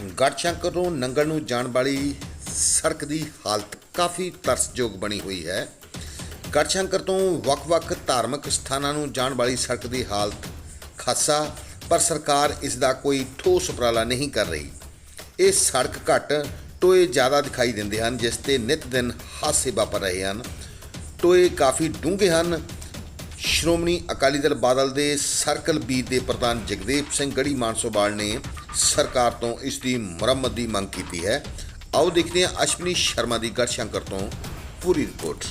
ਗੜਸ਼ੰਕਰ ਤੋਂ ਨੰਗਲ ਨੂੰ ਜਾਣ ਵਾਲੀ ਸੜਕ ਦੀ ਹਾਲਤ ਕਾਫੀ ਤਰਸਯੋਗ ਬਣੀ ਹੋਈ ਹੈ। ਗੜਸ਼ੰਕਰ ਤੋਂ ਵੱਖ-ਵੱਖ ਧਾਰਮਿਕ ਸਥਾਨਾਂ ਨੂੰ ਜਾਣ ਵਾਲੀ ਸੜਕ ਦੀ ਹਾਲਤ ਖਾਸਾ, ਪਰ ਸਰਕਾਰ ਇਸ ਦਾ ਕੋਈ ਠੋਸ ਉਪਰਾਲਾ ਨਹੀਂ ਕਰ ਰਹੀ। ਇਹ ਸੜਕ ਘੱਟ ਟੋਏ ਜ਼ਿਆਦਾ ਦਿਖਾਈ ਦਿੰਦੇ ਹਨ, ਜਿਸ ਤੇ ਨਿਤ ਦਿਨ ਹਾਦਸੇ ਵਾਪਰ ਰਹੇ ਹਨ। ਟੋਏ ਕਾਫੀ ਡੂੰਘੇ ਹਨ ਸ਼੍ਰੋਮਣੀ ਅਕਾਲੀ ਦਲ ਬਾਦਲ ਦੇ ਸਰਕਲ ਬੀ ਦੇ ਪ੍ਰਧਾਨ ਜਗਦੀਪ ਸਿੰਘ ਗੜੀ ਮਾਨਸੋਵਾਲ ਨੇ ਸਰਕਾਰ ਤੋਂ ਇਸ ਦੀ ਮੁਰੰਮਤ ਦੀ ਮੰਗ ਕੀਤੀ ਹੈ। ਆਓ ਦੇਖਦੇ ਹਾਂ ਅਸ਼ਵਨੀ ਸ਼ਰਮਾ ਦੀ ਗੜਸ਼ੰਕਰ ਤੋਂ ਪੂਰੀ ਰਿਪੋਰਟ।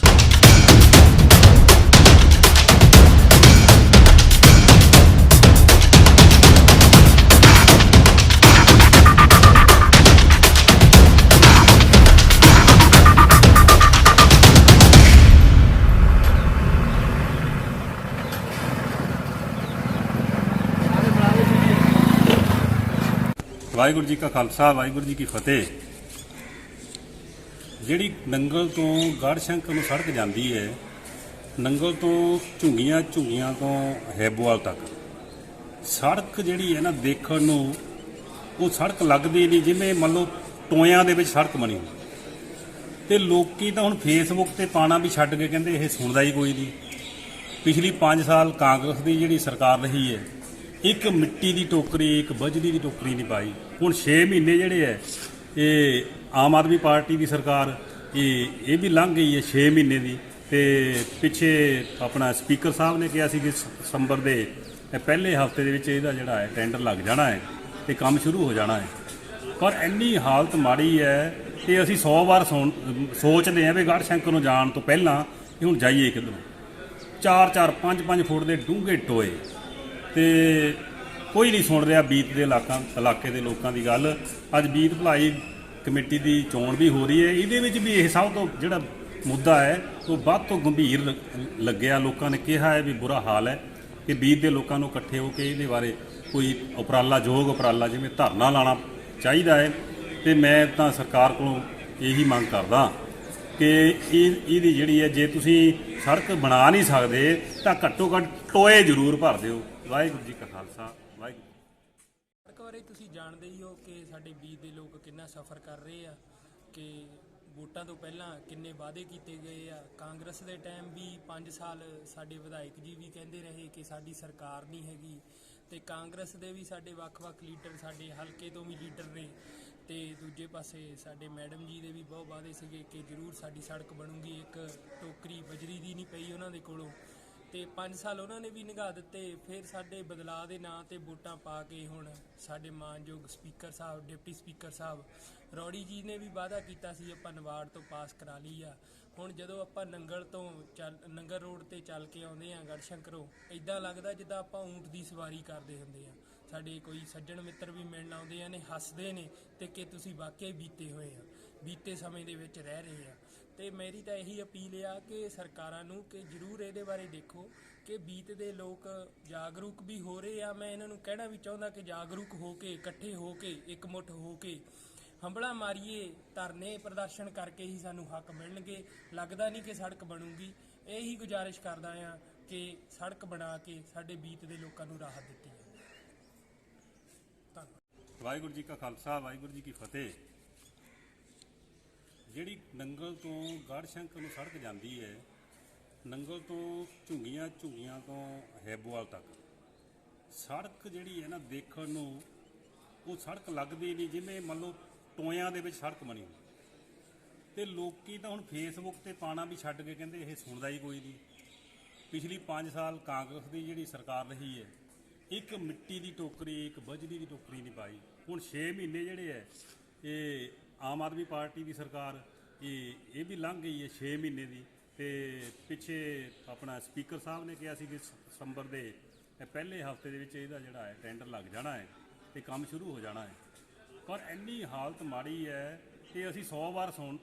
ਵਾਹਿਗੁਰੂ ਜੀ ਕਾ ਖਾਲਸਾ, ਵਾਹਿਗੁਰੂ ਜੀ ਕੀ ਫਤਿਹ। ਜਿਹੜੀ ਨੰਗਲ ਤੋਂ ਗੜਸ਼ੰਕਰ ਨੂੰ ਸੜਕ ਜਾਂਦੀ ਹੈ ਨੰਗਲ ਤੋਂ ਝੁੰਗੀਆਂ ਝੁੰਗੀਆਂ ਤੋਂ ਹੈਬੋਵਾਲ ਤੱਕ। ਸੜਕ ਜਿਹੜੀ ਹੈ ਨਾ ਦੇਖਣ ਨੂੰ, ਉਹ ਸੜਕ ਲੱਗਦੀ ਨਹੀਂ ਜਿਵੇਂ ਮੰਨ ਲਓ ਟੋਇਆਂ ਦੇ ਵਿੱਚ ਸੜਕ ਬਣੀ ਹੋਈ ਤੇ ਲੋਕੀ ਤਾਂ ਹੁਣ ਫੇਸਬੁੱਕ ਤੇ ਪਾਣਾ ਵੀ ਛੱਡ ਕੇ ਕਹਿੰਦੇ ਇਹ ਸੁਣਦਾ ਹੀ ਕੋਈ ਨਹੀਂ। ਪਿਛਲੀ 5 ਸਾਲ ਕਾਂਗਰਸ ਦੀ ਜਿਹੜੀ ਸਰਕਾਰ ਰਹੀ ਹੈ ਇੱਕ ਮਿੱਟੀ ਦੀ ਟੋਕਰੀ, ਇੱਕ ਬਜਰੀ ਦੀ ਟੋਕਰੀ ਨਹੀਂ ਪਾਈ। ਹੁਣ 6 ਮਹੀਨੇ ਜਿਹੜੇ ਹੈ ਇਹ ਆਮ ਆਦਮੀ ਪਾਰਟੀ ਦੀ ਸਰਕਾਰ, ਇਹ ਇਹ ਵੀ ਲੰਘ ਗਈ ਹੈ 6 ਮਹੀਨੇ ਦੀ। ਤੇ ਪਿੱਛੇ ਆਪਣਾ ਸਪੀਕਰ ਸਾਹਿਬ ਨੇ ਕਿਹਾ ਸੀ ਕਿ ਦਸੰਬਰ ਦੇ ਪਹਿਲੇ ਹਫ਼ਤੇ ਦੇ ਵਿੱਚ ਇਹਦਾ ਜਿਹੜਾ ਹੈ ਟੈਂਡਰ ਲੱਗ ਜਾਣਾ ਹੈ ਤੇ ਕੰਮ ਸ਼ੁਰੂ ਹੋ ਜਾਣਾ ਹੈ ਪਰ ਇੰਨੀ ਹਾਲਤ ਮਾੜੀ ਹੈ ਕਿ ਅਸੀਂ 100 ਵਾਰ ਸੋਣ- ਸੋਚਦੇ ਹਾਂ ਵੀ ਗੜ੍ਹ ਸ਼ੰਕਰ ਨੂੰ ਜਾਣ ਤੋਂ ਪਹਿਲਾਂ ਕਿ ਹੁਣ ਜਾਈਏ ਕਿੱਧਰੋਂ। ਚਾਰ ਚਾਰ, ਪੰਜ ਪੰਜ ਫੁੱਟ ਦੇ ਡੂੰਘੇ ਟੋਏ। ਤੇ ਕੋਈ ਨਹੀਂ ਸੁਣ ਰਿਹਾ ਬੀਤ ਦੇ ਇਲਾਕਾ, ਇਲਾਕੇ ਦੇ ਲੋਕਾਂ ਦੀ ਗੱਲ। ਅੱਜ ਬੀਤ ਭਲਾਈ ਕਮੇਟੀ ਦੀ ਚੋਣ ਵੀ ਹੋ ਰਹੀ ਹੈ। ਇਹਦੇ ਵਿੱਚ ਵੀ ਇਹ ਸਭ ਤੋਂ ਜਿਹੜਾ ਮੁੱਦਾ ਹੈ, ਉਹ ਵੱਧ ਤੋਂ ਗੰਭੀਰ ਲ- ਲੱਗਿਆ। ਲੋਕਾਂ ਨੇ ਕਿਹਾ ਹੈ ਵੀ ਬੁਰਾ ਹਾਲ ਹੈ ਕਿ ਬੀਤ ਦੇ ਲੋਕਾਂ ਨੂੰ ਇਕੱਠੇ ਹੋ ਕੇ ਇਹਦੇ ਬਾਰੇ ਕੋਈ ਉਪਰਾਲਾ ਯੋਗ ਉਪਰਾਲਾ ਜਿਵੇਂ ਧਰਨਾ ਲਾਣਾ ਚਾਹੀਦਾ ਹੈ। ਤੇ ਮੈਂ ਤਾਂ ਸਰਕਾਰ ਕੋਲੋਂ ਇਹੀ ਮੰਗ ਕਰਦਾ ਕਿ ਇਹ, ਇਹਦੀ ਜਿਹੜੀ ਹੈ, ਜੇ ਤੁਸੀਂ ਸੜਕ ਬਣਾ ਨਹੀਂ ਸਕਦੇ, ਤਾਂ ਘੱਟੋ ਘੱਟ ਟੋਏ ਜ਼ਰੂਰ ਭਰ ਦਿਓ। ਵਾਹਿਗੁਰੂ ਜੀ ਕਾ ਖਾਲਸਾ, ਵਾਹਿਗੁਰੂ ਸੜਕ ਬਾਰੇ ਤੁਸੀਂ ਜਾਣਦੇ ਹੀ ਹੋ ਕਿ ਸਾਡੇ ਬੀਜ ਦੇ ਲੋਕ ਕਿੰਨਾ ਸਫ਼ਰ ਕਰ ਰਹੇ ਆ, ਕਿ ਵੋਟਾਂ ਤੋਂ ਪਹਿਲਾਂ ਕਿੰਨੇ ਵਾਅਦੇ ਕੀਤੇ ਗਏ ਆ। ਕਾਂਗਰਸ ਦੇ ਟਾਈਮ ਵੀ 5 ਸਾਲ ਸਾਡੇ ਵਿਧਾਇਕ ਜੀ ਵੀ ਕਹਿੰਦੇ ਰਹੇ ਕਿ ਸਾਡੀ ਸਰਕਾਰ ਨਹੀਂ ਹੈਗੀ ਤੇ ਕਾਂਗਰਸ ਦੇ ਵੀ ਸਾਡੇ ਵੱਖ-ਵੱਖ ਲੀਡਰ ਸਾਡੇ ਹਲਕੇ ਤੋਂ ਵੀ ਲੀਡਰ ਨੇ ਤੇ ਦੂਜੇ ਪਾਸੇ ਸਾਡੇ ਮੈਡਮ ਜੀ ਦੇ ਵੀ ਬਹੁਤ ਵਾਅਦੇ ਸੀਗੇ ਕਿ ਜ਼ਰੂਰ ਸਾਡੀ ਸੜਕ ਬਣੂਗੀ, ਇੱਕ ਟੋਕਰੀ ਬਜਰੀ ਦੀ ਨਹੀਂ ਪਈ ਉਹਨਾਂ ਦੇ ਕੋਲੋਂ। ਤੇ 5 ਸਾਲ ਉਹਨਾਂ ਨੇ ਵੀ ਨਿਗਾਹ ਦਿੱਤੇ, ਫਿਰ ਸਾਡੇ ਬਦਲਾਅ ਦੇ ਨਾਂ ਤੇ ਵੋਟਾਂ ਪਾ ਕੇ ਹੁਣ ਸਾਡੇ ਮਾਨਯੋਗ ਸਪੀਕਰ ਸਾਹਿਬ, ਡਿਪਟੀ ਸਪੀਕਰ ਸਾਹਿਬ ਰੌੜੀ ਜੀ ਨੇ ਵੀ ਵਾਅਦਾ ਕੀਤਾ ਸੀ, ਆਪਾਂ ਨਵਾੜ ਤੋਂ ਪਾਸ ਕਰਾ ਲਈ ਆ। ਹੁਣ ਜਦੋਂ ਆਪਾਂ ਨੰਗਲ ਤੋਂ ਚੱਲ, ਨੰਗਲ ਰੋਡ ਤੇ ਚੱਲ ਕੇ ਆਉਂਦੇ ਆ ਗੜਸ਼ੰਕਰੋਂ ਇਦਾਂ ਲੱਗਦਾ ਜਿੱਦਾਂ ਆਪਾਂ ਊਂਟ ਦੀ ਸਵਾਰੀ ਕਰਦੇ ਹੁੰਦੇ ਆ। ਸਾਡੇ ਕੋਈ ਸੱਜਣ ਮਿੱਤਰ ਵੀ ਮਿਲਣ ਆਉਂਦੇ ਆ ਨੇ, ਹੱਸਦੇ ਨੇ ਤੇ ਕਿ ਤੁਸੀਂ ਵਾਕਿਆ ਬੀਤੇ ਹੋਏ ਆ, ਬੀਤੇ ਸਮੇਂ ਦੇ ਵਿੱਚ ਰਹਿ ਰਹੇ ਆ। ਤੇ ਮੇਰੀ ਤਾਂ ਇਹੀ ਅਪੀਲ ਆ ਕਿ ਸਰਕਾਰਾਂ ਨੂੰ ਕਿ ਜਰੂਰ ਇਹਦੇ ਬਾਰੇ ਦੇਖੋ ਕਿ ਬੀਤ ਦੇ ਲੋਕ ਜਾਗਰੂਕ ਵੀ ਹੋ ਰਹੇ ਆ। ਮੈਂ ਇਹਨਾਂ ਨੂੰ ਕਹਿਣਾ ਵੀ ਚਾਹੁੰਦਾ ਕਿ ਜਾਗਰੂਕ ਹੋ ਕੇ, ਇਕੱਠੇ ਹੋ ਕੇ, ਇਕਮੁੱਠ ਹੋ ਕੇ ਹੰਬਲਾ ਮਾਰੀਏ, ਧਰਨੇ ਪ੍ਰਦਰਸ਼ਨ ਕਰਕੇ ਹੀ ਸਾਨੂੰ ਹੱਕ ਮਿਲਣਗੇ। ਲੱਗਦਾ ਨਹੀਂ ਕਿ ਸੜਕ ਬਣੂਗੀ। ਇਹੀ ਗੁਜ਼ਾਰਿਸ਼ ਕਰਦਾ ਆ ਕਿ ਸੜਕ ਬਣਾ ਕੇ ਸਾਡੇ ਬੀਤ ਦੇ ਲੋਕਾਂ ਨੂੰ ਰਾਹਤ ਦਿੱਤੀ ਜਾਵੇ। ਧੰਨਵਾਦ। ਵਾਹਿਗੁਰੂ ਜੀ ਕਾ ਖਾਲਸਾ, ਵਾਹਿਗੁਰੂ ਜੀ ਕੀ ਫਤਿਹ। ਜਿਹੜੀ ਨੰਗਲ ਤੋਂ ਗੜ੍ਹਸ਼ੰਕਰ ਨੂੰ ਸੜਕ ਜਾਂਦੀ ਹੈ, ਨੰਗਲ ਤੋਂ ਝੁੰਗੀਆਂ ਝੁੰਗੀਆਂ ਤੋਂ ਹੈਬੋਵਾਲ ਤੱਕ। ਸੜਕ ਜਿਹੜੀ ਹੈ ਨਾ ਦੇਖਣ ਨੂੰ, ਉਹ ਸੜਕ ਲੱਗਦੀ ਨਹੀਂ, ਜਿਵੇਂ ਮੰਨ ਲਓ ਟੋਇਆਂ ਦੇ ਵਿੱਚ ਸੜਕ ਬਣੀ ਹੋਈ। ਤੇ ਲੋਕੀ ਤਾਂ ਹੁਣ ਫੇਸਬੁੱਕ ਤੇ ਪਾਣਾ ਵੀ ਛੱਡ ਕੇ ਕਹਿੰਦੇ ਇਹ ਸੁਣਦਾ ਹੀ ਕੋਈ ਨਹੀਂ। ਪਿਛਲੀ 5 ਸਾਲ ਕਾਂਗਰਸ ਦੀ ਜਿਹੜੀ ਸਰਕਾਰ ਰਹੀ ਹੈ, ਇੱਕ ਮਿੱਟੀ ਦੀ ਟੋਕਰੀ, ਇੱਕ ਬਜਰੀ ਦੀ ਟੋਕਰੀ ਨਹੀਂ ਪਾਈ। ਹੁਣ 6 ਮਹੀਨੇ ਜਿਹੜੇ ਹੈ, ਇਹ ਆਮ ਆਦਮੀ ਪਾਰਟੀ ਦੀ ਸਰਕਾਰ ਇਹ ਇਹ ਵੀ ਲੰਘ ਗਈ ਹੈ 6 ਮਹੀਨੇ ਦੀ ਤੇ ਪਿੱਛੇ ਆਪਣਾ ਸਪੀਕਰ ਸਾਹਿਬ ਨੇ ਕਿਹਾ ਸੀ ਕਿ ਦਸੰਬਰ ਦੇ ਪਹਿਲੇ ਹਫ਼ਤੇ ਦੇ ਵਿੱਚ ਇਹਦਾ ਜਿਹੜਾ ਹੈ ਟੈਂਡਰ ਲੱਗ ਜਾਣਾ ਹੈ ਤੇ ਕੰਮ ਸ਼ੁਰੂ ਹੋ ਜਾਣਾ ਹੈ। ਪਰ ਇੰਨੀ ਹਾਲਤ ਮਾੜੀ ਹੈ ਕਿ ਅਸੀਂ 100 ਵਾਰ ਸੋਣ-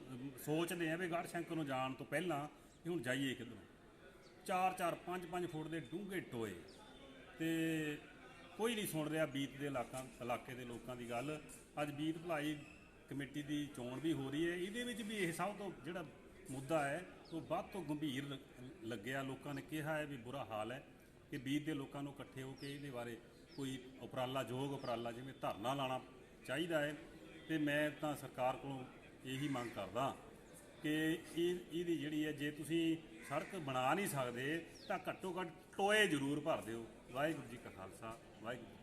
ਸੋਚਦੇ ਹਾਂ ਵੀ ਗੜ੍ਹ ਸ਼ੰਕਰ ਨੂੰ ਜਾਣ ਤੋਂ ਪਹਿਲਾਂ ਕਿ ਹੁਣ ਜਾਈਏ ਕਿੱਧਰੋਂ। ਚਾਰ ਚਾਰ, ਪੰਜ ਪੰਜ ਫੁੱਟ ਦੇ ਡੂੰਘੇ ਟੋਏ ਤੇ ਕੋਈ ਨਹੀਂ ਸੁਣ ਰਿਹਾ ਬੀਤ ਦੇ ਇਲਾਕਾ, ਇਲਾਕੇ ਦੇ ਲੋਕਾਂ ਦੀ ਗੱਲ। ਅੱਜ ਬੀਤ ਭਲਾਈ ਕਮੇਟੀ ਦੀ ਚੋਣ ਵੀ ਹੋ ਰਹੀ ਹੈ। ਇਹਦੇ ਵਿੱਚ ਵੀ ਇਹ ਸਭ ਤੋਂ ਜਿਹੜਾ ਮੁੱਦਾ ਹੈ, ਉਹ ਵੱਧ ਤੋਂ ਗੰਭੀਰ ਲ- ਲੱਗਿਆ। ਲੋਕਾਂ ਨੇ ਕਿਹਾ ਹੈ ਵੀ ਬੁਰਾ ਹਾਲ ਹੈ ਕਿ ਬੀਤ ਦੇ ਲੋਕਾਂ ਨੂੰ ਇਕੱਠੇ ਹੋ ਕੇ ਇਹਦੇ ਬਾਰੇ ਕੋਈ ਉਪਰਾਲਾ, ਯੋਗ ਉਪਰਾਲਾ ਜਿਵੇਂ ਧਰਨਾ ਲਾਣਾ ਚਾਹੀਦਾ ਹੈ। ਤੇ ਮੈਂ ਤਾਂ ਸਰਕਾਰ ਕੋਲੋਂ ਇਹੀ ਮੰਗ ਕਰਦਾ ਕਿ ਇਹ, ਇਹਦੀ ਜਿਹੜੀ ਹੈ, ਜੇ ਤੁਸੀਂ ਸੜਕ ਬਣਾ ਨਹੀਂ ਸਕਦੇ, ਤਾਂ ਘੱਟੋ ਘੱਟ ਟੋਏ ਜ਼ਰੂਰ ਭਰ ਦਿਓ। ਵਾਹਿਗੁਰੂ ਜੀ ਕਾ ਖਾਲਸਾ, ਵਾਹਿਗੁਰੂ